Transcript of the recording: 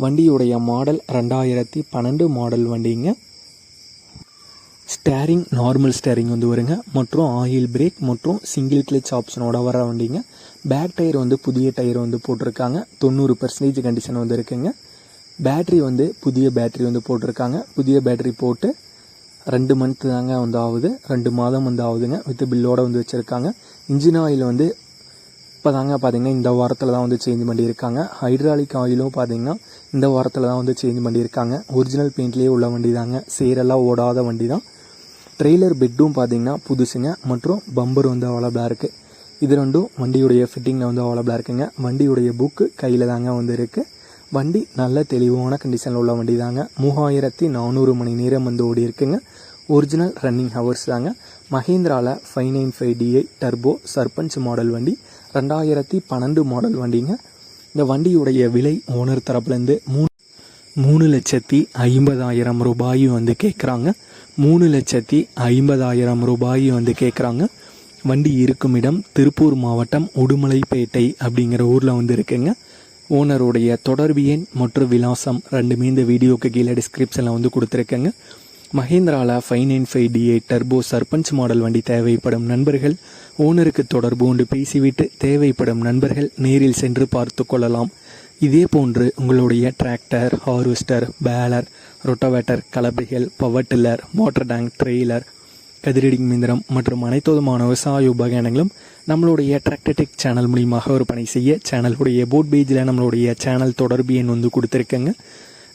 வண்டியுடைய மாடல் ரெண்டாயிரத்தி பன்னெண்டு மாடல் வண்டிங்க. ஸ்டேரிங் நார்மல் ஸ்டேரிங் வந்து வருங்க. மற்றும் ஆயில் பிரேக் மற்றும் சிங்கிள் கிளச் ஆப்ஷனோட வர வண்டிங்க. பேக் டயர் வந்து புதிய டயர் வந்து போட்டிருக்காங்க. தொண்ணூறு பர்சன்டேஜ் கண்டிஷன் வந்து இருக்குங்க. பேட்ரி வந்து புதிய பேட்ரி வந்து போட்டிருக்காங்க. புதிய பேட்ரி போட்டு ரெண்டு மந்த்து தாங்க வந்து ஆகுது. ரெண்டு மாதம் வந்து ஆகுதுங்க. வித் பில்லோடு வந்து வச்சுருக்காங்க. இன்ஜின் ஆயில் வந்து இப்போ தாங்க பார்த்தீங்கன்னா இந்த வாரத்தில் தான் வந்து சேஞ்ச் பண்ணியிருக்காங்க. ஹைட்ராலிக் ஆயிலும் பார்த்தீங்கன்னா இந்த வாரத்தில் தான் வந்து சேஞ்ச் பண்ணியிருக்காங்க. ஒரிஜினல் பெயிண்ட்லேயே உள்ள வண்டி தாங்க சேரெல்லாம் ஓடாத வண்டி தான் ட்ரெய்லர் பெட்டும் பார்த்தீங்கன்னா புதுசுங்க. மற்றும் பம்பர் வந்து அவைலபிளாக இருக்குது இது ரெண்டும் வண்டியுடைய ஃபிட்டிங்கில் வந்து அவைலபிளாக இருக்குங்க. வண்டியுடைய புக்கு கையில் தாங்க வந்து இருக்குது வண்டி நல்ல தெளிவான கண்டிஷனில் உள்ள வண்டி தாங்க மூவாயிரத்தி நானூறு மணி நேரம் வந்து ஓடி இருக்குங்க. ஒரிஜினல் ரன்னிங் ஹவர்ஸ் தாங்க. மஹேந்திராவில் five nine five DI turbo Sarpanch model வண்டி. ரெண்டாயிரத்தி பன்னெண்டு மாடல் வண்டிங்க. இந்த வண்டியுடைய விலை ஓனர் தரப்புலேருந்து மூணு மூணு லட்சத்தி ஐம்பதாயிரம் ரூபாய் வந்து கேட்குறாங்க மூணு லட்சத்தி ஐம்பதாயிரம் ரூபாய் வந்து கேட்குறாங்க வண்டி இருக்கும் இடம் திருப்பூர் மாவட்டம் உடுமலைப்பேட்டை அப்படிங்கிற ஊரில் வந்து இருக்குங்க. ஓனருடைய தொடர்பு எண் மற்றும் விலாசம் ரெண்டுமே இந்த வீடியோக்கு கீழே டிஸ்கிரிப்ஷனில் வந்து கொடுத்துருக்கேங்க. மஹேந்திராவில் five nine five DI turbo Sarpanch model வண்டி தேவைப்படும் நண்பர்கள் ஓனருக்கு தொடர்பு கொண்டு பேசிவிட்டு தேவைப்படும் நண்பர்கள் நேரில் சென்று பார்த்து கொள்ளலாம். இதே போன்று உங்களுடைய tractor harvester baler rotavator கலப்பைகள் power tiller motor tank trailer கதிரடிங் மிந்திரம் மற்றும் அனைத்து விதமான விவசாய உபகரணங்களும் நம்மளுடைய டிராக்டர்டெக் சேனல் மூலியமாக விற்பனை செய்ய சேனலுடைய போட் பேஜில் நம்மளுடைய சேனல் தொடர்பு எண் வந்து கொடுத்துருக்கேங்க.